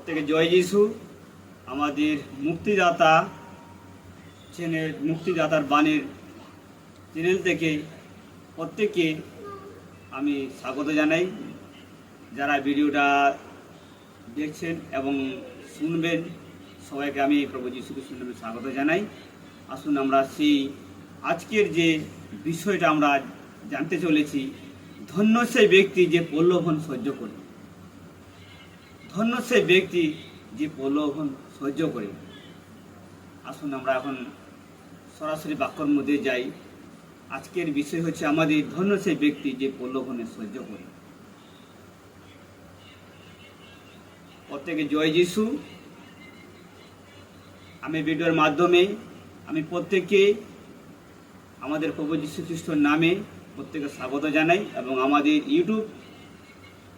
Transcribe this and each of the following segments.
প্রত্যেকে জয় যিশু। আমাদের মুক্তিদাতা, চ্যানেল মুক্তিদাতার বাণীর চ্যানেল থেকে প্রত্যেককে আমি স্বাগত জানাই। যারা ভিডিওটা দেখছেন এবং শুনবেন, সবাইকে আমি প্রভু যীশু নামে স্বাগত জানাই। আসুন আমরা সেই আজকের যে বিষয়টা আমরা জানতে চলেছি, ধন্য সেই ব্যক্তি যে প্রলোভন সহ্য করে ধন্য সেই ব্যক্তি যে প্রলোভন সহ্য করে। আসুন আমরা এখন সরাসরি বাক্যর মধ্যে যাই। আজকের বিষয় হচ্ছে আমাদের ধন্য সেই ব্যক্তি যে প্রলোভনে সহ্য করে। প্রত্যেকে জয় যিশু। আমি ভিডিওর মাধ্যমে আমি প্রত্যেককে আমাদের প্রভু যীশু খ্রিস্টর নামে প্রত্যেকে স্বাগত জানাই এবং আমাদের ইউটিউব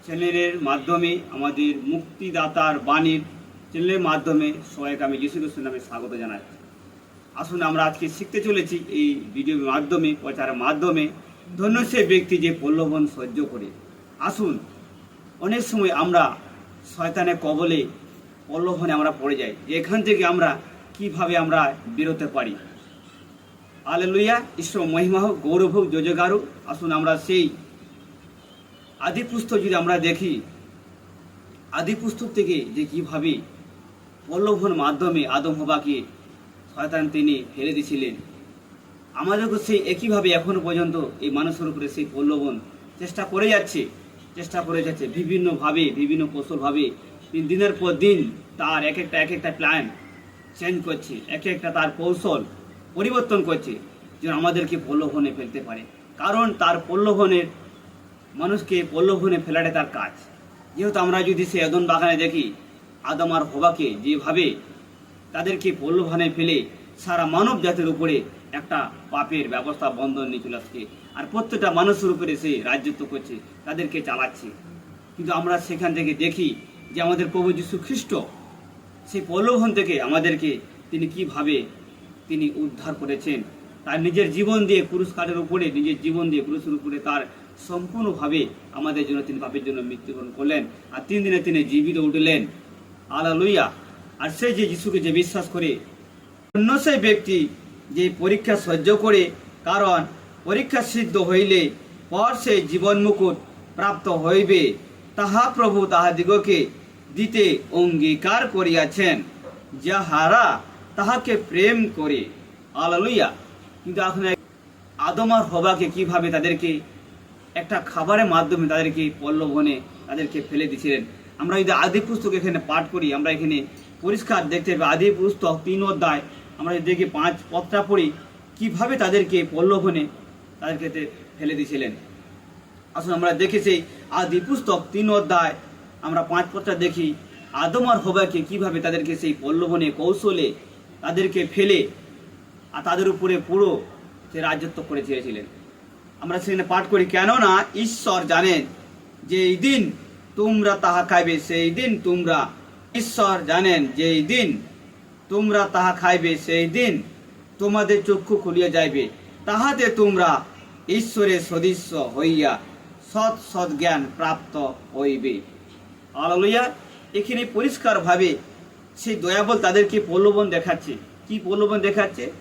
চ্যানেলের মাধ্যমে আমাদের মুক্তিদাতার বাণীর চ্যানেলের মাধ্যমে সবাইকে আমি যীশু নামে স্বাগত জানাই। আসুন আমরা আজকে শিখতে চলেছি এই ভিডিওর মাধ্যমে প্রচারের মাধ্যমে ধন্য সে ব্যক্তি যে প্রলোভন সহ্য করে। আসুন, অনেক সময় আমরা শয়তানের কবলে প্রলোভনে আমরা পড়ে যাই। এখান থেকে আমরা কীভাবে আমরা বেরোতে পারি? আলেলুইয়া ঈশ্বর মহিমা হোক, গৌরব হোক যোজগার আসুন আমরা সেই আদি পুস্তক যদি আমরা দেখি আদি পুস্তক থেকে যে কীভাবে প্রলোভন মাধ্যমে আদম হবাকে শয়তান তিনি ফেলে দিয়েছিলেন আমাদেরকে সেই একইভাবে এখনও পর্যন্ত এই মানুষের উপরে সেই প্রলোভন চেষ্টা করে যাচ্ছে, চেষ্টা করে যাচ্ছে বিভিন্নভাবে, বিভিন্ন কৌশলভাবে। দিন- দিনের পর দিন তার এক একটা এক একটা প্ল্যান চেঞ্জ করছে, এক একটা তার কৌশল পরিবর্তন করছে, যেন আমাদেরকে প্রলোভনে ফেলতে পারে। কারণ তার প্রলোভনের মানুষকে প্রলোভনে ফেলাটা তার কাজ। যেহেতু আমরা যদি সে এদন বাগানে দেখি, আদম আর হবাকে যেভাবে তাদেরকে প্রলোভনে ফেলে সারা মানব জাতির উপরে একটা পাপের ব্যবস্থা বন্ধন নিয়ে চলে আসছে আর প্রত্যেকটা মানুষের উপরে সে রাজ্যত্ব করছে, তাদেরকে চালাচ্ছে। কিন্তু আমরা সেখান থেকে দেখি যে আমাদের প্রভু যীশু খ্রিস্ট, সেই প্রলোভন থেকে আমাদেরকে তিনি কীভাবে তিনি উদ্ধার করেছেন, তার নিজের জীবন দিয়ে পুরস্কারের উপরে, নিজের জীবন দিয়ে পুরুষের উপরে তার সম্পূর্ণভাবে আমাদের জন্য তিনি পাপের জন্য মৃত্যুবরণ করলেন আর তিন দিনে তিনি জীবিত উঠলেন। আলা লইয়া আর সেই যে যিশুকে যে বিশ্বাস করে, অন্য সেই ব্যক্তি যে পরীক্ষা সহ্য করে, কারণ পরীক্ষা সিদ্ধ হইলে পর সেই জীবন মুকুট প্রাপ্ত হইবে, তাহা প্রভু তাহাদিগকে দিতে অঙ্গীকার করিয়াছেন, যাহারা তাহাকে প্রেম করে। আলালুইয়া কিন্তু এখন এক আদম আর হবাকে কীভাবে তাদেরকে একটা খাবারের মাধ্যমে তাদেরকে পল্লবনে তাদেরকে ফেলে দিয়েছিলেন আমরা যদি আদি পুস্তক এখানে পাঠ করি, আমরা এখানে পরিষ্কার দেখতে পাই আদি পুস্তক তিন অধ্যায়, আমরা যদি দেখি পাঁচ পত্রা পড়ি, কীভাবে তাদেরকে পল্লবনে তাদেরকে ফেলে দিয়েছিলেন আসলে আমরা দেখেছি আদি পুস্তক তিন অধ্যায়, আমরা পাঁচ পত্রা দেখি। আদম আর হবাকে কীভাবে তাদেরকে সেই পল্লবনে কৌশলে তাদেরকে ফেলে, আর তাদের উপরে পুরো সে রাজত্ব করে চেয়েছিলেন আমরা সেখানে পাঠ করি, কেননা ঈশ্বর জানেন যে এই দিন তোমরা তাহা খাইবে, সেই দিন তোমরা, ঈশ্বর জানেন যে এই দিন তোমরা তাহা খাইবে, সেই দিন তোমাদের চক্ষু খুলিয়া যাইবে। তাহাতে তোমরা ঈশ্বরের সদৃশ্য হইয়া সৎ সৎ জ্ঞান প্রাপ্ত হইবে। আলোলইয়া এখানে পরিষ্কারভাবে সেই দয়াবল তাদেরকে প্রলোভন দেখাচ্ছে। কি প্রলোভন দেখাচ্ছে?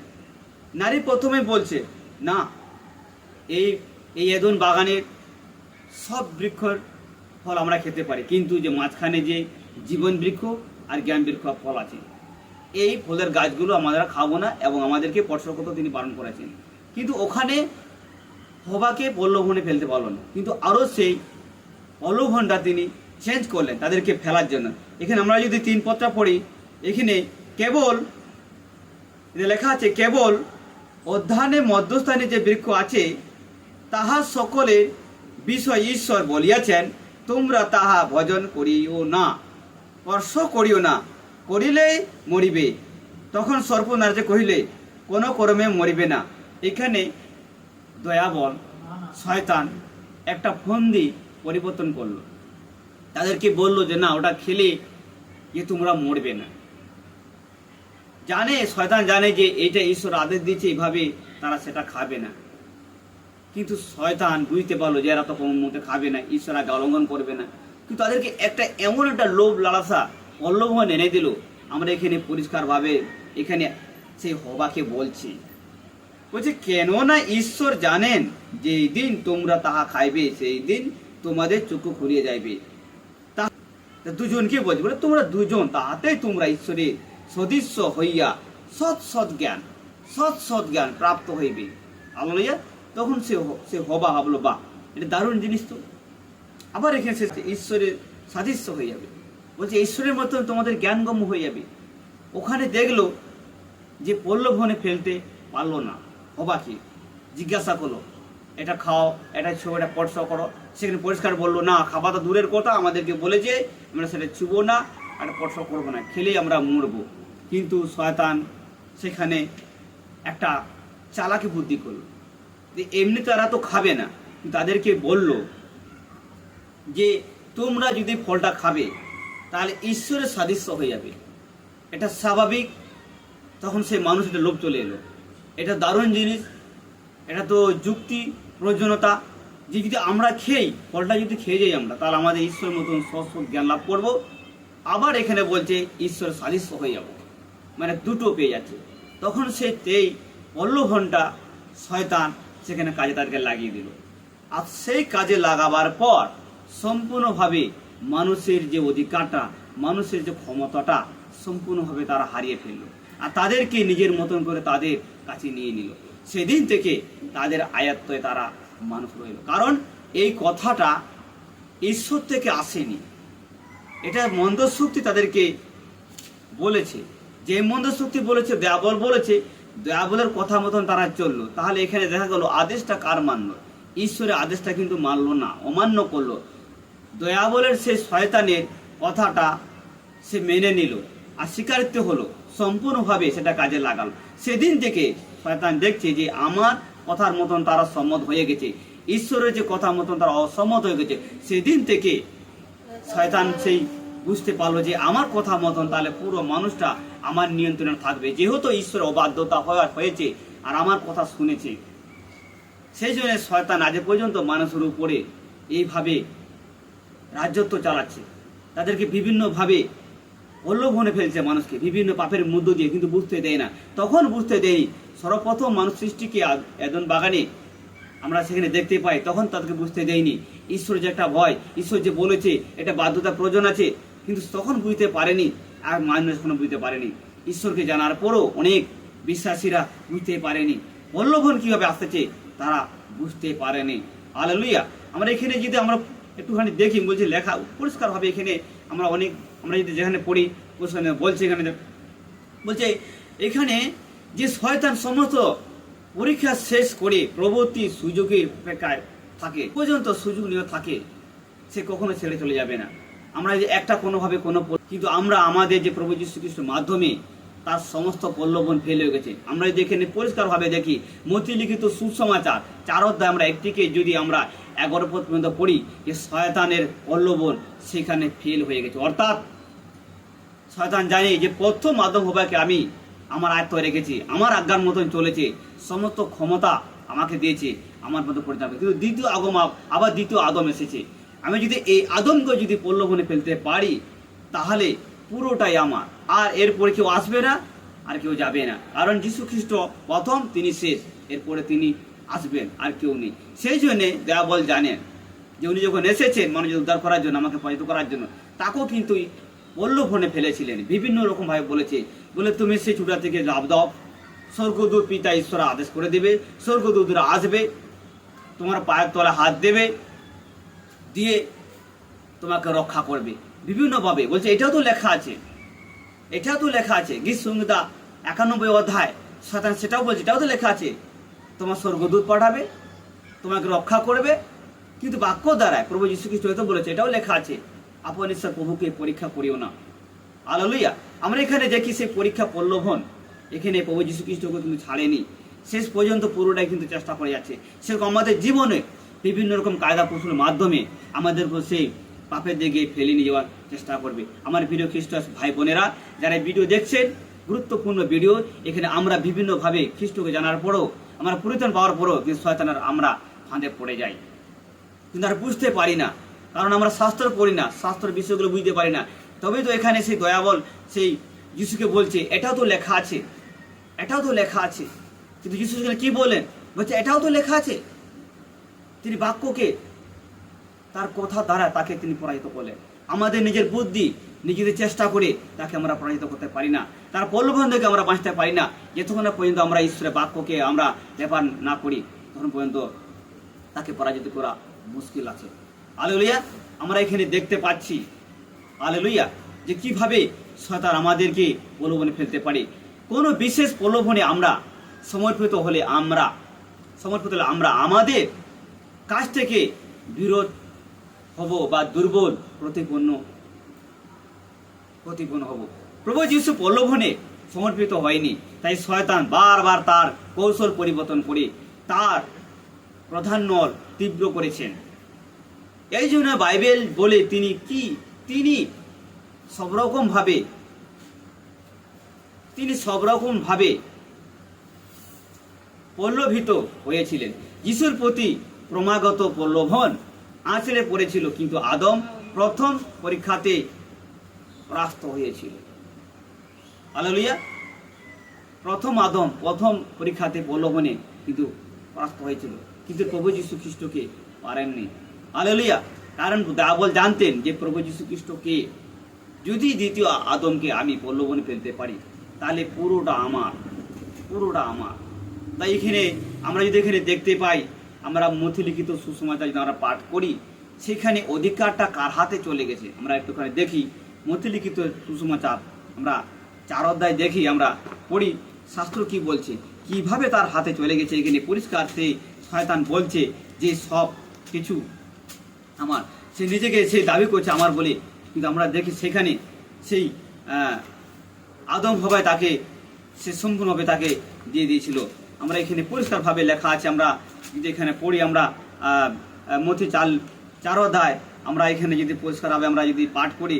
নারী প্রথমে বলছে, না এই এই এদন বাগানের সব বৃক্ষর ফল আমরা খেতে পারি। কিন্তু যে মাঝখানে যে জীবন বৃক্ষ আর জ্ঞান বৃক্ষ ফল আছে, এই ফলের গাছগুলো আমরা খাব না এবং আমাদেরকে স্পর্শ তিনি বারণ করেছেন। কিন্তু ওখানে হবাকে প্রলোভনে ফেলতে পারল না। কিন্তু আরও সেই প্রলোভনটা তিনি চেঞ্জ করলেন তাদেরকে ফেলার জন্য। এখানে আমরা যদি তিন পত্রা পড়ি, এখানে কেবল লেখা আছে, কেবল অধ্যানে মধ্যস্থানে যে বৃক্ষ আছে তাহা সকলের বিষয় ঈশ্বর বলিয়াছেন, তোমরা তাহা ভজন করিও না, স্পর্শ করিও না, করিলে মরিবে। তখন সর্পনার্যে কহিলে, কোনো কর্মে মরিবে না। এখানে দয়াবল, শয়তান একটা ফন্দি পরিবর্তন করল। তাদেরকে বলল যে, না, ওটা খেলে যে তোমরা মরবে না। জানে, শয়তান জানে যে এটা ঈশ্বর আদেশ দিচ্ছে এইভাবে তারা সেটা খাবে না। কিন্তু শয়তান বুঝতে পারল যে এরা তো কোনো মতে খাবে না, ঈশ্বর আগে অলঙ্ঘন করবে না। কিন্তু তাদেরকে একটা এমন একটা লোভ, লালাসা প্রলোভন এনে দিল। আমরা এখানে পরিষ্কারভাবে এখানে সেই হবাকে বলছি। বলছে, কেননা ঈশ্বর জানেন যে এই দিন তোমরা তাহা খাইবে, সেই দিন তোমাদের চক্ষু খুলিয়ে যাইবে। তা- দুজনকে বলছে? বলে, তোমরা দুজন, তাহাতেই তোমরা ঈশ্বরের সদৃশ্য হইয়া সৎ সৎ জ্ঞান সৎ সৎ জ্ঞান প্রাপ্ত হইবে আলো তখন সে সে হবা, ভাবলো বা এটা দারুণ জিনিস তো। আবার এখানে সে ঈশ্বরের সাদৃশ্য হয়ে যাবে। বলছে, ঈশ্বরের মতন তোমাদের জ্ঞানগম্য হয়ে যাবে। ওখানে দেখল যে প্রলোভনে ফেলতে পারল না। অবাকি জিজ্ঞাসা করল, এটা খাও, এটা ছো এটা স্পর্শ করো। সেখানে পরিষ্কার বলল, না, খাওয়া তো দূরের কথা, আমাদেরকে বলেছে, আমরা সেটা ছুবো না আর স্পর্শ করব না, খেলেই আমরা মরবো। কিন্তু শয়তান সেখানে একটা চালাকি বুদ্ধি করল। এমনি তারা তো খাবে না। তাদেরকে বলল যে, তোমরা যদি ফলটা খাবে, তাহলে ঈশ্বরের সাদৃশ্য হয়ে যাবে। এটা স্বাভাবিক। তখন সেই মানুষের লোভ চলে এলো। এটা দারুণ জিনিস। এটা তো যুক্তি প্রয়োজনতা যে যদি আমরা খেই, ফলটা যদি খেয়ে যাই আমরা, তাহলে আমাদের ঈশ্বরের মতন সৎ জ্ঞান লাভ করব। আবার এখানে বলছে ঈশ্বর সাদৃশ্য হয়ে যাব। মানে দুটো পেয়ে যাচ্ছে। তখন সে তেই প্রলোভনটা শয়তান সেখানে কাজে তাদেরকে লাগিয়ে দিল। আর সেই কাজে লাগাবার পর সম্পূর্ণভাবে মানুষের যে অধিকারটা, মানুষের যে ক্ষমতাটা সম্পূর্ণভাবে তারা হারিয়ে ফেলল। আর তাদেরকে নিজের মতন করে তাদের কাছে নিয়ে নিল। সেদিন থেকে তাদের আয়ত্তয়ে তারা মানুষ রইল। কারণ এই কথাটা ঈশ্বর থেকে আসেনি। এটা মন্দশক্তি তাদেরকে বলেছে। যে মন্দশক্তি বলেছে দয়াবল বলেছে দয়াবলের কথা মতন তারা চলল। তাহলে এখানে দেখা গেল আদেশটা কার মানলো? ঈশ্বরের আদেশটা কিন্তু মানলো না, অমান্য করল। দয়াবলের সে শয়তানের কথাটা সে মেনে নিল আর স্বীকারিত্ব হলো, সম্পূর্ণভাবে সেটা কাজে লাগালো। সেদিন থেকে শয়তান দেখছে যে আমার কথার মতন তারা সম্মত হয়ে গেছে, ঈশ্বরের যে কথা মতন তারা অসম্মত হয়ে গেছে, সেদিন থেকে শয়তান সেই বুঝতে পারল যে আমার কথা মতন তাহলে পুরো মানুষটা আমার নিয়ন্ত্রণে থাকবে। যেহেতু ঈশ্বর অবাধ্যতা হওয়া হয়েছে আর আমার কথা শুনেছে, সেই জন্য শয়তান আজ পর্যন্ত মানুষের উপরে এইভাবে রাজ্যত্ব চালাচ্ছে। তাদেরকে বিভিন্নভাবে প্রলোভনে ফেলছে মানুষকে, বিভিন্ন পাপের মধ্য দিয়ে, কিন্তু বুঝতে দেয় না। তখন বুঝতে দেয়নি সর্বপ্রথম মানুষ সৃষ্টিকে এদন বাগানে আমরা সেখানে দেখতে পাই, তখন তাদেরকে বুঝতে দেয়নি। ঈশ্বর যে একটা ভয়, ঈশ্বর যে বলেছে, এটা বাধ্যতা প্রয়োজন আছে, কিন্তু তখন বুঝতে পারেনি আর মানুষ এখনও বুঝতে পারেনি। ঈশ্বরকে জানার পরও অনেক বিশ্বাসীরা বুঝতে পারেনি। প্রলোভন কীভাবে আসতেছে, তারা বুঝতে পারেনি। আলেলুইয়া আমরা এখানে যদি আমরা একটুখানি দেখি, বলছি লেখা পরিষ্কার হবে এখানে। আমরা অনেক, আমরা যদি যেখানে পড়ি ওখানে বলছে এখানে। বলছে, এখানে যে শয়তান সমস্ত পরীক্ষা শেষ করে প্রবর্তী সুযোগের অপেক্ষায় থাকে, পর্যন্ত সুযোগ নিয়ে থাকে, সে কখনো ছেড়ে চলে যাবে না। আমরা যে একটা কোনোভাবে কোনো কিন্তু আমরা আমাদের যে প্রভু যীশু খ্রিস্টের মাধ্যমে তার সমস্ত প্রলোভন হয়ে গেছে। আমরা যদি এখানে পরিষ্কারভাবে দেখি মতিলিখিত সুসমাচার, চার অধ্যায় আমরা একটিকে যদি আমরা এগারো পর্যন্ত পড়ি, যে শয়তানের প্রলোভন সেখানে ফেল হয়ে গেছে। অর্থাৎ শয়তান জানে যে প্রথম মাধ্যম হবাকে আমি আমার আয়ত্ত রেখেছি, আমার আজ্ঞার মতন চলেছে, সমস্ত ক্ষমতা আমাকে দিয়েছে, আমার মতো যাবে। কিন্তু দ্বিতীয় আগম আবার দ্বিতীয় আগম এসেছে। আমি যদি এই আদমকে যদি প্রলোভনে ফেলতে পারি, তাহলে পুরোটাই আমার। আর এরপরে কেউ আসবে না, আর কেউ যাবে না। কারণ যীশু খ্রিস্ট প্রথম, তিনি শেষ। এরপরে তিনি আসবেন, আর কেউ নেই। সেই জন্যে দেয়াবল জানেন যে উনি যখন এসেছেন মানুষ উদ্ধার করার জন্য, আমাকে পরিচিত করার জন্য, তাকেও কিন্তু প্রলোভনে ফেলেছিলেন। বিভিন্ন রকমভাবে বলেছে, বলে, তুমি সেই চূড়া থেকে লাভ দাও। স্বর্গদূত পিতা ঈশ্বর আদেশ করে দেবে। স্বর্গদূতরা আসবে, তোমার পায়ের তলে হাত দেবে দিয়ে তোমাকে রক্ষা করবে। বিভিন্নভাবে। বলছে, এটাও তো লেখা আছে। এটাও তো লেখা আছে। গীত সংহিতা একানব্বই অধ্যায় শতাংশ সেটাও বলছে, এটাও তো লেখা আছে। তোমার স্বর্গদূত পাঠাবে, তোমাকে রক্ষা করবে। কিন্তু বাক্য দ্বারায় প্রভু যীশু খ্রিস্ট হয়তো বলেছে, এটাও লেখা আছে আপন ঈশ্বর প্রভুকে পরীক্ষা করিও না। আলালুইয়া আমরা এখানে দেখি সেই পরীক্ষা প্রলোভন। এখানে প্রভু যীশু খ্রিস্টকে কিন্তু ছাড়েনি। শেষ পর্যন্ত পুরোটাই কিন্তু চেষ্টা করে যাচ্ছে। সেরকম আমাদের জীবনে বিভিন্ন রকম কায়দা কৌশলের মাধ্যমে আমাদেরকে সেই পাপের দিকে ফেলে নিয়ে যাওয়ার চেষ্টা করবে। আমার প্রিয় খ্রিস্ট ভাই বোনেরা, যারা ভিডিও দেখছেন, গুরুত্বপূর্ণ ভিডিও, এখানে আমরা বিভিন্নভাবে খ্রিস্টকে জানার পরও, আমরা পরিত্রাণ পাওয়ার পরও কিন্তু শয়তানের আমরা ফাঁদে পড়ে যাই। কিন্তু আর বুঝতে পারি না, কারণ আমরা শাস্ত্র পড়ি না শাস্ত্রের বিষয়গুলো বুঝতে পারি না। তবে তো এখানে সেই দয়াবল, সেই যিশুকে বলছে, এটাও তো লেখা আছে, এটাও তো লেখা আছে। কিন্তু যিশু কি বলেন বলছে, এটাও তো লেখা আছে। তিনি বাক্যকে তার কথা দ্বারা তাকে তিনি পরাজিত করলেন। আমাদের নিজের বুদ্ধি নিজেদের চেষ্টা করে তাকে আমরা পরাজিত করতে পারি না। তার প্রলোভন আমরা বাঁচতে পারি না। যতক্ষণ পর্যন্ত আমরা ঈশ্বরের বাক্যকে আমরা ব্যাপার না করি তখন পর্যন্ত তাকে পরাজিত করা মুশকিল আছে। আলেলুইয়া আমরা এখানে দেখতে পাচ্ছি আলেলুইয়া যে কীভাবে শয়তান আমাদেরকে প্রলোভনে ফেলতে পারে। কোনো বিশেষ প্রলোভনে আমরা সমর্পিত হলে আমরা, সমর্পিত হলে আমরা আমাদের কাছ থেকে বিরোধ হব বা দুর্বল প্রতিপন্ন প্রতিপন্ন হব। প্রভু যিশু প্রলোভনে সমর্পিত হয়নি, তাই শয়তান বারবার তার কৌশল পরিবর্তন করে তার প্রাধান্য তীব্র করেছেন। এই জন্য বাইবেল বলে তিনি কি, তিনি সব রকম ভাবে, তিনি সব রকম ভাবে পল্লভিত হয়েছিলেন। যিশুর প্রতি ক্রমাগত প্রলোভন আঁচড়ে পড়েছিল, কিন্তু আদম প্রথম পরীক্ষাতে পরাস্ত হয়েছিল। আলোলিয়া প্রথম আদম প্রথম পরীক্ষাতে প্রলোভনে কিন্তু পরাস্ত হয়েছিল, কিন্তু প্রভু যীশু খ্রিস্টকে পারেননি। আলোলিয়া কারণ দাবল জানতেন যে প্রভু যীশু খ্রিস্টকে, যদি দ্বিতীয় আদমকে আমি প্রলোভনে ফেলতে পারি, তাহলে পুরোটা আমার পুরোটা আমার। তাই এখানে আমরা যদি এখানে দেখতে পাই আমরা মথিলিখিত সুসমাচার যদি আমরা পাঠ করি, সেখানে অধিকারটা কার হাতে চলে গেছে? আমরা একটুখানি দেখি, মথিলিখিত সুসমাচার আমরা চার অধ্যায় দেখি, আমরা পড়ি, শাস্ত্র কি বলছে? কীভাবে তার হাতে চলে গেছে? এখানে পরিষ্কার সেই শয়তান বলছে যে সব কিছু আমার, সে নিজেকে সে দাবি করছে আমার বলে। কিন্তু আমরা দেখি সেখানে সেই আদম হবায় তাকে, সে সম্পূর্ণভাবে তাকে দিয়ে দিয়েছিল। আমরা এখানে পরিষ্কারভাবে লেখা আছে আমরা যদি এখানে পড়ি আমরা আহ, চাল চার অধ্যায় আমরা এখানে যদি পরিষ্কারভাবে আমরা যদি পাঠ করি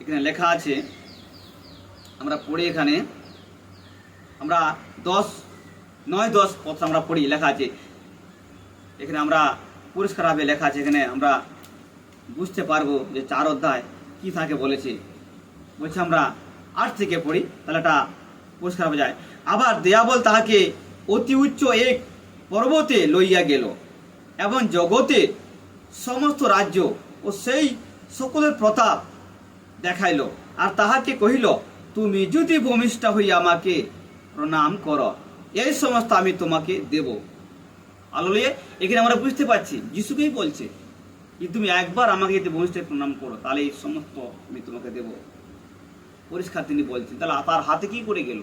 এখানে লেখা আছে আমরা পড়ি এখানে আমরা দশ নয় দশ পথ আমরা পড়ি লেখা আছে। এখানে আমরা পরিষ্কারভাবে লেখা আছে এখানে আমরা বুঝতে পারব যে চার অধ্যায় কি থাকে বলেছে। বলছে আমরা আট থেকে পড়ি তাহলে এটা পরিষ্কার হয়ে যায়। আবার দেয়াবল তাহাকে অতি উচ্চ এক পর্বতে লইয়া গেল এবং জগতে সমস্ত রাজ্য ও সেই সকলের প্রতাপ দেখাইল। আর তাহাকে কহিল, তুমি যদি ভূমিষ্ঠ হইয়া আমাকে প্রণাম কর, এই সমস্ত আমি তোমাকে দেব। আলোলিয়ে, এখানে আমরা বুঝতে পারছি, যিশুকেই বলছে যে তুমি একবার আমাকে যদি ভূমিষ্ঠ হয়ে প্রণাম করো, তাহলে এই সমস্ত আমি তোমাকে দেব। পরিষ্কার তিনি বলছেন, তাহলে তার হাতে কি করে গেল?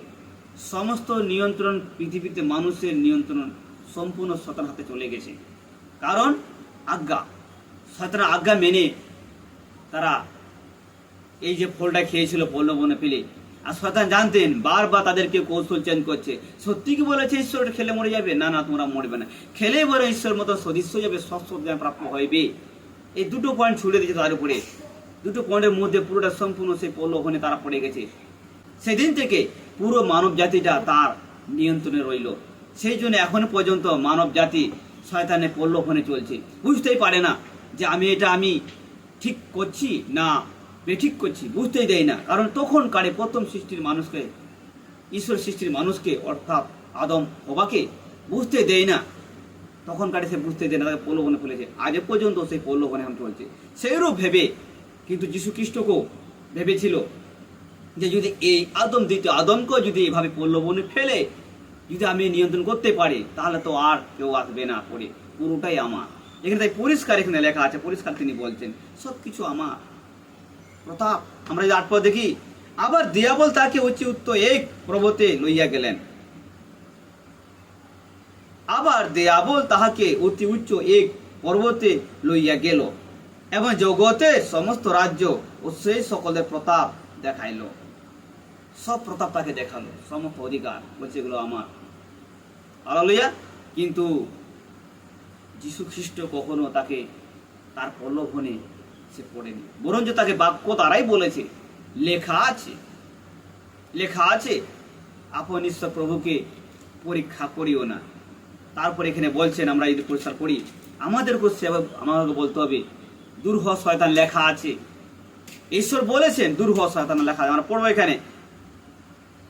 সমস্ত নিয়ন্ত্রণ পৃথিবীতে মানুষের নিয়ন্ত্রণ সম্পূর্ণ শতান হাতে চলে গেছে। কারণ আজ্ঞা শতান আজ্ঞা মেনে তারা এই যে ফলটা খেয়েছিল প্রলোভনে পেলে। আর শতান জানতেন, বারবার তাদেরকে কৌশল চেঞ্জ করছে। সত্যি কি বলেছে, ঈশ্বর খেলে মরে যাবে? না না, তোমরা মরবে না। খেলে বলে ঈশ্বর মতো সদস্য যাবে, সৎ জ্ঞান প্রাপ্য হইবে। এই দুটো পয়েন্ট ছুড়ে দিয়েছে তার উপরে। দুটো পয়েন্টের মধ্যে পুরোটা সম্পূর্ণ সেই প্রলোভনে তারা পড়ে গেছে। সেদিন থেকে পুরো মানব জাতিটা তার নিয়ন্ত্রণে রইল। সেই জন্য এখনও পর্যন্ত মানব জাতি শয়তানের প্রলোভনে চলছে। বুঝতেই পারে না যে আমি এটা আমি ঠিক করছি না বেঠিক করছি, বুঝতেই দেয় না। কারণ তখন কারে প্রথম সৃষ্টির মানুষকে, ঈশ্বর সৃষ্টির মানুষকে, অর্থাৎ আদম, হবাকে বুঝতে দেয় না। তখন কারে সে বুঝতে দেয় না, তাকে প্রলোভনে ফেলেছে। আজ পর্যন্ত সেই প্রলোভনে এখন চলছে। সেইরূপ ভেবে কিন্তু যীশু খ্রিস্টকেও ভেবেছিল যে যদি এই আদম, দ্বিতীয় আদমকেও যদি এভাবে প্রলোভনে ফেলে, যদি আমি নিয়ন্ত্রণ করতে পারি, তাহলে তো আর কেউ আসবে না পড়ে। পুরোটাই আমার। এখানে তাই পরিষ্কার এখানে লেখা আছে, পরিষ্কার তিনি বলছেন। সব কিছু আমার। প্রতাপ, আমরা যদি আটপর দেখি, আবার দিয়াবল তাকে উচ্চ উত্তর এক প্রবতে লইয়া গেলেন। আবার দেয়াবল তাহাকে অতি উচ্চ এক পর্বতে লইয়া গেল। এবং জগতের সমস্ত রাজ্য ও সেই সকলের প্রতাপ দেখাইল। সব প্রতাপ তাকে দেখাল সমস্ত অধিকার, বলছে এগুলো আমার। আলালুয়া কিন্তু যীশু খ্রিস্ট কখনো তাকে তার প্রলোভনে সে পড়েনি। বরঞ্চ তাকে বাক্য তারাই বলেছে, লেখা আছে। লেখা আছে, আপন ঈশ্বর প্রভুকে পরীক্ষা করিও না। তারপর এখানে বলছেন, আমরা যদি পরিষ্কার করি, আমাদেরকে সেবা, আমাদেরকে বলতে হবে দূর হ শয়তান লেখা আছে। ঈশ্বর বলেছেন দূর হ শয়তান লেখা আছে। আমরা পড়ব এখানে।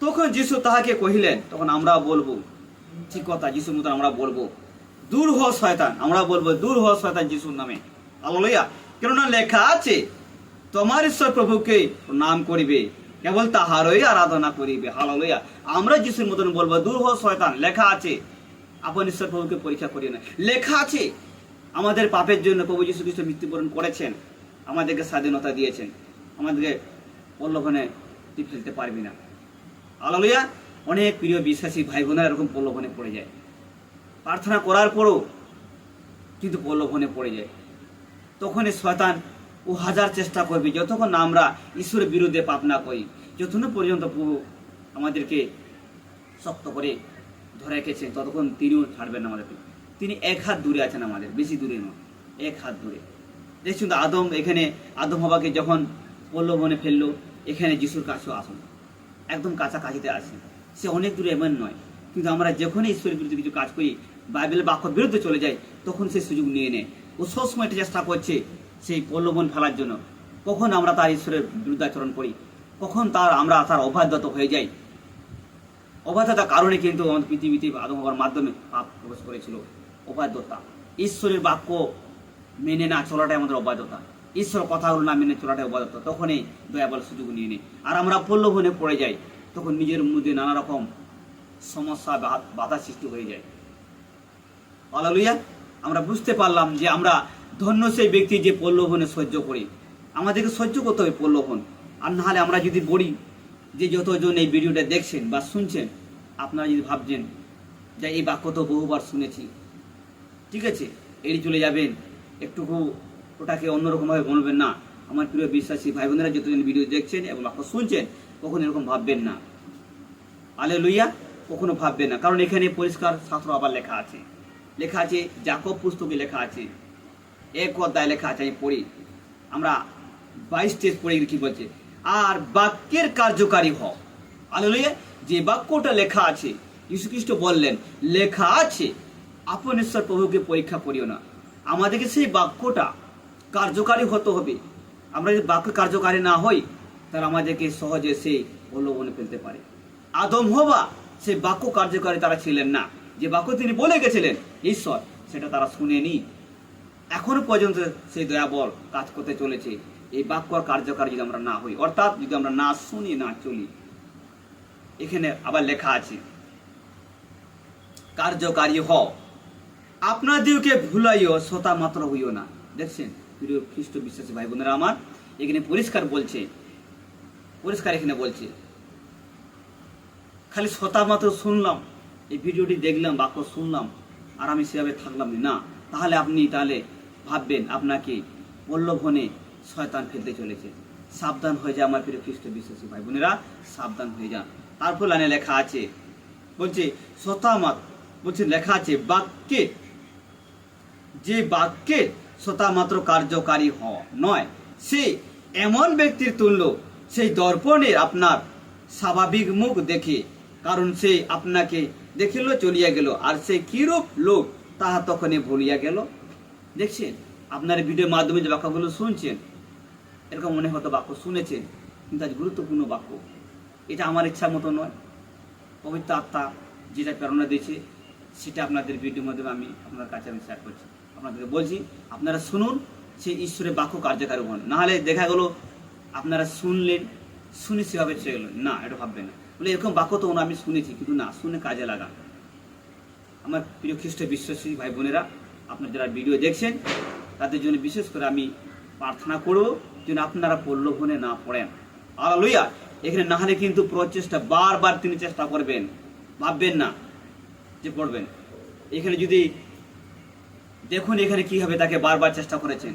তখন যিশু তাহাকে কহিলেন, তখন আমরা বলব ঠিক কথা যিশুর মতন আমরা বলব? দূর হ শয়তান, আমরা বলব, দূর হ শয়তান যিশুর নামে। আলোলইয়া কেননা লেখা আছে, তোমার ঈশ্বর প্রভুকে নাম করিবে, কেবল তাহারই আরাধনা করিবে। হালালইয়া আমরা যিশুর মতন বলব, দূর হ শয়তান। লেখা আছে, আপন ঈশ্বর প্রভুকে পরীক্ষা করিও না। লেখা আছে, আমাদের পাপের জন্য প্রভু যীশু খ্রিস্ট মৃত্যুবরণ করেছেন। আমাদেরকে স্বাধীনতা দিয়েছেন। আমাদেরকে তুই ফেলতে পারবি না। আলালুয়া অনেক প্রিয় বিশ্বাসী ভাই বোনেরা এরকম প্রলোভনে পড়ে যায়। প্রার্থনা করার পরও কিন্তু প্রলোভনে পড়ে যায়। তখন এই শয়তান ও হাজার চেষ্টা করবে, যতক্ষণ আমরা ঈশ্বরের বিরুদ্ধে পাপ না করি, যতক্ষণ পর্যন্ত প্রভু আমাদেরকে শক্ত করে ধরে রেখেছেন, ততক্ষণ তিনিও ছাড়বেন আমাদেরকে। তিনি এক হাত দূরে আছেন আমাদের, বেশি দূরে নয়, এক হাত দূরে। দেখছুন তো আদম, এখানে আদম হবাকে যখন প্রলোভনে ফেলল, এখানে যিশুর কাছেও আসুন একদম কাছাকাছিতে আসে সে অনেক দূরে এমন নয়। কিন্তু আমরা যখনই ঈশ্বরের বিরুদ্ধে কিছু কাজ করি, বাইবেলের বাক্য বিরুদ্ধে চলে যাই, তখন সে সুযোগ নিয়ে নেয়। ও সবসময় এটা চেষ্টা করছে সেই প্রলোভন ফেলার জন্য। কখন আমরা তার ঈশ্বরের বিরুদ্ধাচরণ করি? কখন তার আমরা তার অবাধ্যত হয়ে যাই? অবাধ্যতার কারণে কিন্তু আমাদের পৃথিবীতে আদম হওয়ার মাধ্যমে পাপ প্রবেশ করেছিল। অবাধ্যতা। ঈশ্বরের বাক্য মেনে না চলাটাই আমাদের অবাধ্যতা। ঈশ্বর কথাগুলো না মেনে চলাটাই অবাধ্যতা তখনই দয়া বলে সুযোগ নিয়ে নেই। আর আমরা প্রলোভনে পড়ে যাই, তখন নিজের মধ্যে নানা রকম সমস্যা বাধা সৃষ্টি হয়ে যায়। আলালুইয়া আমরা বুঝতে পারলাম যে আমরা ধন্য সেই ব্যক্তি যে প্রলোভনে সহ্য করি। আমাদেরকে সহ্য করতে হবে প্রলোভন। আর নাহলে আমরা যদি বলি যে যতজন এই ভিডিওটা দেখছেন বা শুনছেন, আপনারা যদি ভাবছেন যে এই বাক্য তো বহুবার শুনেছি, ঠিক আছে, এড়িয়ে চলে যাবেন, একটুকু ওটাকে অন্যরকমভাবে বলবেন না। আমার প্রিয় বিশ্বাসী ভাই বোনেরা যতজন ভিডিও দেখছেন এবং বাক্য শুনছেন, কখনো এরকম ভাববেন না। আলে লইয়া কখনো ভাববেন না। কারণ এখানে পরিষ্কার শাস্ত্র আবার লেখা আছে। লেখা আছে, জাকব পুস্তকে লেখা আছে, এক অধ্যায় লেখা আছে, আমি পড়ি। আমরা বাইশ টেস্ট পড়ে কি বলছে? আর বাক্যের কার্যকারী হ আলোলিয়া যে বাক্যটা লেখা আছে, যীশুখ্রিস্ট বললেন, লেখা আছে, আপন ঈশ্বর প্রভুকে পরীক্ষা করিও না। আমাদেরকে সেই বাক্যটা কার্যকারী হতে হবে। আমরা যদি বাক্য কার্যকারী না হই, তাহলে আমাদেরকে সহজে সেই প্রলোভনে ফেলতে পারে। আদম হবা সেই বাক্য কার্যকারী তারা ছিলেন না। যে বাক্য তিনি বলে গেছিলেন, ঈশ্বর, সেটা তারা শুনেনি। এখনও পর্যন্ত সেই দয়াবল কাজ করতে চলেছে। এই বাক্য কার্যকারী যদি আমরা না হই, অর্থাৎ যদি আমরা না শুনি, না চলি, এখানে আবার লেখা আছে, কার্যকারী হ আপনাদেরকে ভুলাইও শতা মাত্র হইও না। দেখছেন? প্রিয় খ্রিস্ট বিশ্বাসী ভাই বোনেরা আমার, এখানে পরিষ্কার বলছে, পরিষ্কার এখানে বলছে। খালি শতা মাত্র শুনলাম, এই ভিডিওটি দেখলাম, বাক্য শুনলাম, আর আমি সেভাবে থাকলাম না। তাহলে আপনি তাহলে ভাববেন, আপনাকে প্রলোভনে শয়তান ফেলতে চলেছে। সাবধান হয়ে যা আমার প্রিয় খ্রিস্ট বিশ্বাসী ভাই বোনেরা, সাবধান হয়ে যান তারপর লাইনে লেখা আছে, বলছে শতামাত বলছে, লেখা আছে, বাক্যে, যে বাক্যের শতামাত্র কার্যকারী হ, নয়। সে এমন ব্যক্তির তুল্য, সেই দর্পণের আপনার স্বাভাবিক মুখ দেখে, কারণ সে আপনাকে দেখিল, চলিয়া গেল। আর সে কিরূপ লোক, তাহা তখনই ভুলিয়া গেল। দেখছেন? আপনার ভিডিওর মাধ্যমে যে বাক্যগুলো শুনছেন, এরকম মনে হতো বাক্য শুনেছেন, কিন্তু আজ গুরুত্বপূর্ণ বাক্য। এটা আমার ইচ্ছা মতো নয়। পবিত্র আত্মা যেটা প্রেরণা দিয়েছে, সেটা আপনাদের ভিডিওর মাধ্যমে আমি আপনার কাছে আমি শেয়ার করছি। আপনাদেরকে বলছি, আপনারা শুনুন সেই ঈশ্বরের বাক্য কার্যকারী হন নাহলে দেখা গেলো, আপনারা শুনলেন, শুনে সেভাবে চলে গেলেন। না, এটা ভাববেন না। বলে, এরকম বাক্য তো আমি শুনেছি, কিন্তু না, শুনে কাজে লাগান আমার প্রিয় খ্রিস্ট বিশ্বাসী ভাই বোনেরা, আপনারা যারা ভিডিও দেখছেন, তাদের জন্য বিশেষ করে আমি প্রার্থনা করব যেন আপনারা প্রলোভনে না পড়েন। আর লইয়া এখানে না হলে কিন্তু প্রচেষ্টা বারবার তিনি চেষ্টা করবেন। ভাববেন না যে পড়বেন। এখানে যদি দেখুন এখানে কি হবে, তাকে বারবার চেষ্টা করেছেন।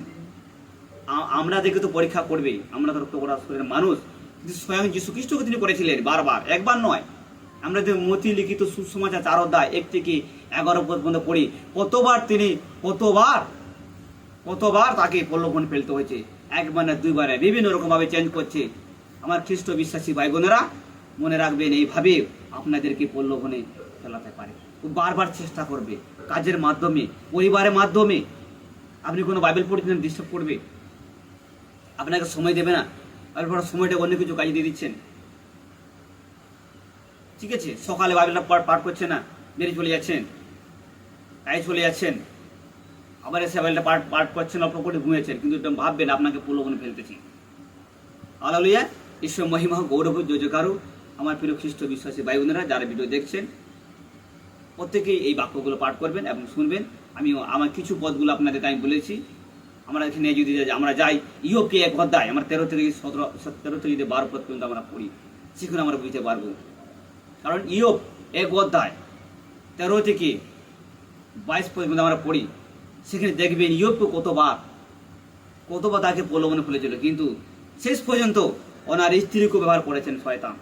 আমরা দেখে তো পরীক্ষা করবে আমরা তো রক্ত করা শরীরের মানুষ। কিন্তু স্বয়ং যীশু খ্রিস্টকে তিনি করেছিলেন বারবার, একবার নয়। আমরা যে মতি লিখিত সুসমাচার চার অধ্যায় এক থেকে এগারো পর্যন্ত পড়ি, কতবার তিনি, কতবার কতবার তাকে প্রলোভন ফেলতে হয়েছে। একবার না দুইবারে, বিভিন্ন রকমভাবে চেঞ্জ করছে। আমার খ্রিস্ট বিশ্বাসী ভাই বোনেরা মনে রাখবেন, এইভাবে আপনাদেরকে প্রলোভনে ফেলাতে পারে। বারবার চেষ্টা করবে। কাজের মাধ্যমে, পরিবারের মাধ্যমে আপনি কোনো বাইবেল পড়ছেন ডিস্টার্ব করবে। আপনাকে সময় দেবে না। এরপর সময়টা অন্য কিছু কাজে দিয়ে দিচ্ছেন। ঠিক আছে? সকালে বাইবেলটা পাঠ করছে না বেরিয়ে চলে যাচ্ছেন। তাই চলে যাচ্ছেন। আবার এসে বাইবেলটা পাঠ পাঠ করছেন, অল্প করে ঘুমিয়েছেন। কিন্তু ভাববেন, আপনাকে প্রলোভনে ফেলতেছি। আলালুইয়া ঈশ্বর মহিমা, গৌরব, যোজকারু। আমার প্রিয় খ্রিস্ট বিশ্বাসী ভাই বোনেরা যারা ভিডিও দেখছেন প্রত্যেকেই এই বাক্যগুলো পাঠ করবেন এবং শুনবেন। আমি আমার কিছু পদগুলো আপনাদেরকে আমি বলেছি। আমরা এখানে যদি আমরা যাই, ইয়োকে এক অধ্যায়, আমরা তেরো থেকে সতেরো, তেরো থেকে যদি বারো পদ পর্যন্ত আমরা পড়ি সেখানে আমরা বুঝতে পারব। কারণ ইয়োপ এক অধ্যায়, তেরো থেকে বাইশ পর্যন্ত আমরা পড়ি। সেখানে দেখবেন ইয়োপকে কতবার কতবার তাকে প্রলোভনে ফেলেছিল। কিন্তু শেষ পর্যন্ত ওনার স্ত্রীকে ব্যবহার করেছেন শয়তান।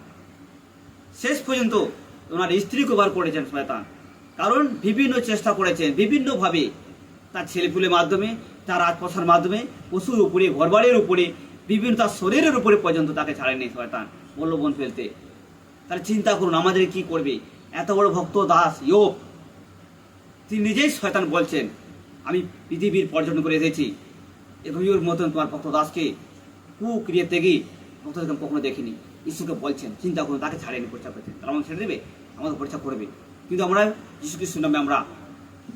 শেষ পর্যন্ত ওনার স্ত্রীকে ব্যবহার করেছেন শয়তান। কারণ বিভিন্ন চেষ্টা করেছেন, বিভিন্নভাবে। তার ছেলেপুলের মাধ্যমে, তার রাজপসার মাধ্যমে, পশুর উপরে, ঘরবাড়ির উপরে, বিভিন্ন তার শরীরের উপরে পর্যন্ত তাকে ছাড়েনি শয়তান প্রলোভন ফেলতে। তাহলে চিন্তা করুন, আমাদের কি করবে? এত বড় ভক্ত দাস, ইয়োপ। তিনি নিজেই শয়তান বলছেন, আমি পৃথিবীর পর্যটন করে এসেছি। এগুলোর মতন তোমার ভক্ত দাসকে কুক্রিয়া থেকে ভক্তদেরকে আমি কখনো দেখিনি। ঈশ্বরকে বলছেন, চিন্তা করুন, তাকে ছাড়েনি পরীক্ষা করছেন। তারা আমাকে ছেড়ে দেবে আমাদের পরীক্ষা করবে। কিন্তু আমরা যিশু খ্রিস্ট নামে আমরা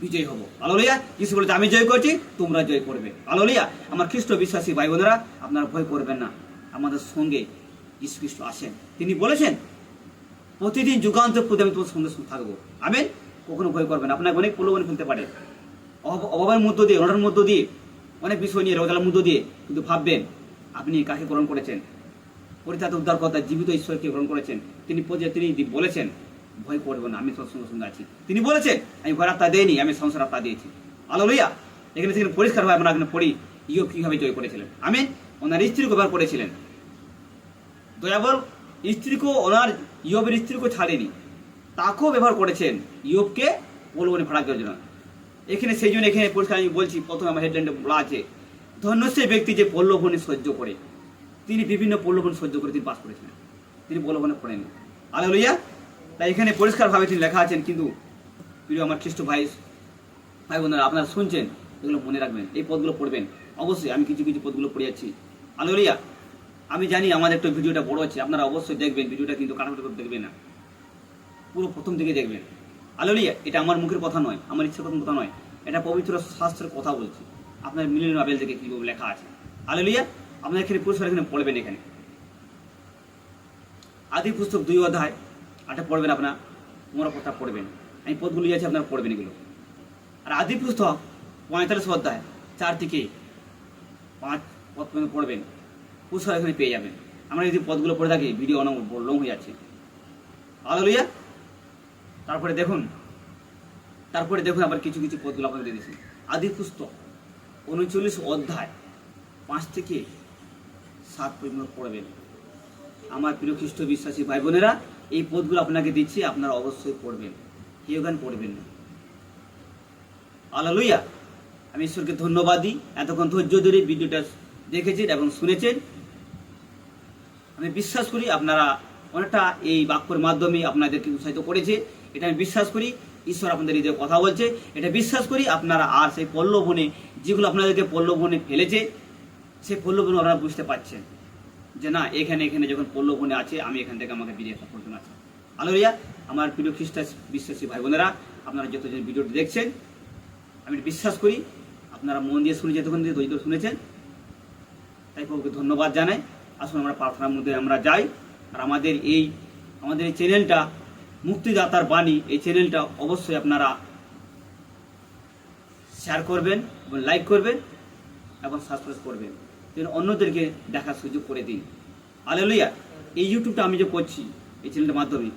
বিজয়ী হব। আলোলিয়া যিশু বলেছে আমি জয় করছি, তোমরা জয় করবে। আলো আলোলিয়া আমার খ্রিস্ট বিশ্বাসী ভাই বোনেরা আপনারা ভয় করবেন না। আমাদের সঙ্গে যিশু খ্রিস্ট আসেন। তিনি বলেছেন, প্রতিদিন যুগান্তর প্রতি আমি তোমার সঙ্গে থাকব। আমেন। কখনো ভয় করবেন আপনাকে অনেক প্রলোভন ফেলতে পারে। অভাব- অভাবের মধ্য দিয়ে অনার মধ্য দিয়ে, অনেক বিষয় নিয়ে রোজালার মধ্য দিয়ে কিন্তু ভাববেন, আপনি কাকে গ্রহণ করেছেন? উদ্ধার কথা জীবিত ঈশ্বরকে গ্রহণ করেছেন। তিনি তিনি বলেছেন ভয় করবেন না, আমি তোর সঙ্গে আছি। তিনি বলেছেন, আমি ভয় আত্মা দেয়নি আমি সংসার আত্মা দিয়েছি। আলো লইয়া এখানে সেখানে পরিষ্কার ভাবে আমরা এখানে পড়ি, ইও কীভাবে জয় করেছিলেন। আমি ওনার স্ত্রীকে ব্যবহার করেছিলেন। দয়াবল, স্ত্রীকেও ওনার, ইয়বের স্ত্রীকেও ছাড়েনি। তাকেও ব্যবহার করেছেন, ইয়বকে বলবনি ভাড়া করার জন্য। এখানে সেই জন্য এখানে পরিষ্কার আমি বলছি, প্রথমে আমার হেডলাইনে বলা আছে ধন্য সেই ব্যক্তি যে প্রলোভনে সহ্য করে, তিনি বিভিন্ন প্রলোভন সহ্য করে তিনি পাস করেছিলেন। তিনি পড়েন আলো লইয়া তাই এখানে পরিষ্কারভাবে তিনি লেখা আছেন, কিন্তু প্রিয় আমার খ্রিস্ট ভাই ভাই বোনেরা, আপনারা শুনছেন, এগুলো মনে রাখবেন, এই পদগুলো পড়বেন। অবশ্যই আমি কিছু কিছু পদগুলো পড়ে যাচ্ছি। আলো লইয়া আমি জানি আমাদের একটু ভিডিওটা বড় আছে, আপনারা অবশ্যই দেখবেন, ভিডিওটা কিন্তু কাটাকাটি করে দেখবেন না। পুরো প্রথম থেকে দেখবেন। আলোলিয়া এটা আমার মুখের কথা নয়, আমার ইচ্ছার কথা নয়, এটা পবিত্র শাস্ত্রের কথা বলছি। আপনার মিলিয়ন আবেল থেকে কীভাবে লেখা আছে। আলোলিয়া আপনার এখানে পুরস্কার এখানে পড়বেন এখানে। আদি পুস্তক দুই অধ্যায় আটা পড়বেন আপনার। তোমরা পথটা পড়বেন। আমি পদগুলি আছে আপনারা পড়বেন এগুলো। আর আদি পুস্তক পঁয়তাল্লিশ অধ্যায়, চার থেকে পাঁচ পদ পর্যন্ত পড়বেন। পুরস্কার এখানে পেয়ে যাবেন। আমরা যদি পদগুলো পড়ে থাকি ভিডিও অনেক লং হয়ে যাচ্ছে। আলোলিয়া তারপরে দেখুন তারপরে দেখুন আবার কিছু কিছু পদগুলো আপনাদের দিয়েছি আদি পুস্তক উনচল্লিশ অধ্যায়, পাঁচ থেকে সাত পর্যন্ত পড়বেন। আমার প্রিয় খ্রিস্ট বিশ্বাসী ভাই বোনেরা এই পদগুলো আপনাকে দিচ্ছি, আপনারা অবশ্যই পড়বেন। কেউ গান পড়বেন না। আলালুইয়া আমি ঈশ্বরকে ধন্যবাদ দিই। এতক্ষণ ধৈর্য ধরে ভিডিওটা দেখেছেন এবং শুনেছেন। আমি বিশ্বাস করি আপনারা অনেকটা এই বাক্যের মাধ্যমে আপনাদেরকে উৎসাহিত করেছে। এটা আমি বিশ্বাস করি। ঈশ্বর আপনাদের হৃদয়ে কথা বলছে। এটা বিশ্বাস করি আপনারা আর সেই পল্লবনে, যেগুলো আপনাদেরকে পল্লবনে ফেলেছে, সেই পল্লবনে আপনারা বুঝতে পারছেন। যে না, এখানে এখানে যখন পল্লবনে আছে, আমি এখান থেকে আমাকে বেরিয়ে আসা প্রয়োজন আছে আলোরিয়া আমার প্রিয় খ্রিস্টাস বিশ্বাসী ভাই বোনেরা, আপনারা যতজন ভিডিওটি দেখছেন, আমি বিশ্বাস করি, আপনারা মন দিয়ে শুনেছেন এতক্ষণ দিয়ে ধরে শুনেছেন, তাই প্রভুকে ধন্যবাদ জানাই। আসুন, আমরা প্রার্থনার মধ্যে আমরা যাই। আর আমাদের এই আমাদের এই চ্যানেলটা, মুক্তিদাতার বাণী, এই চ্যানেলটা অবশ্যই আপনারা শেয়ার করবেন এবং লাইক করবেন এবং সাবস্ক্রাইব করবেন। যেন অন্যদেরকে দেখার সুযোগ করে দিন আলেলুইয়া এই ইউটিউবটা আমি যে করছি, এই চ্যানেলের মাধ্যমে,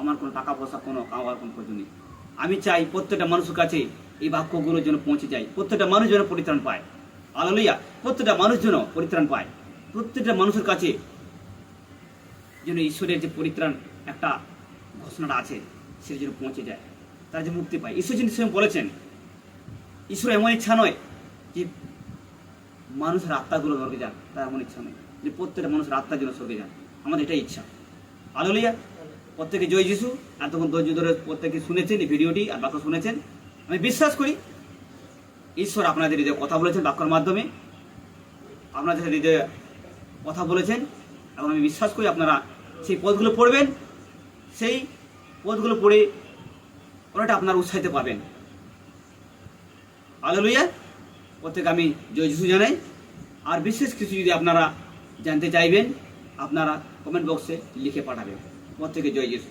আমার কোনো টাকা পয়সা, কোনো কামাবার কোনো প্রয়োজন নেই। আমি চাই প্রত্যেকটা মানুষের কাছে এই বাক্যগুলো যেন পৌঁছে যায়, প্রত্যেকটা মানুষ যেন পরিত্রাণ পায়। আলেলুইয়া প্রত্যেকটা মানুষ যেন পরিত্রাণ পায়। প্রত্যেকটা মানুষের কাছে যেন ঈশ্বরের যে পরিত্রাণ একটা ঘোষণাটা আছে, সেটা যেন পৌঁছে যায়, তারা যে মুক্তি পায়। ঈশ্বর যিনি স্বয়ং বলেছেন, ঈশ্বর এমন ইচ্ছা নয় মানুষের আত্মাগুলো স্বর্গে যান, তার এমন ইচ্ছা নেই। যে প্রত্যেকটা মানুষের আত্মার জন্য স্বর্গে যান, আমাদের এটাই ইচ্ছা। আলোলিয়া, প্রত্যেকে জয় যিশু। এতক্ষণ ধৈর্য ধরে প্রত্যেকে শুনেছেন এই ভিডিওটি আর বাক্য শুনেছেন। আমি বিশ্বাস করি, ঈশ্বর আপনাদের হৃদয়ে কথা বলেছেন বাক্যর মাধ্যমে। আপনাদের হৃদয়ে কথা বলেছেন এবং আমি বিশ্বাস করি আপনারা সেই পদগুলো পড়বেন। সেই পদগুলো পড়ে অনেকটা আপনারা উৎসাহিত পাবেন। আলোলুইয়া প্রত্যেকে আমি জয় যিশু জানাই। আর বিশেষ কিছু যদি আপনারা জানতে চাইবেন, আপনারা কমেন্ট বক্সে লিখে পাঠাবেন। প্রত্যেকে জয় যিশু।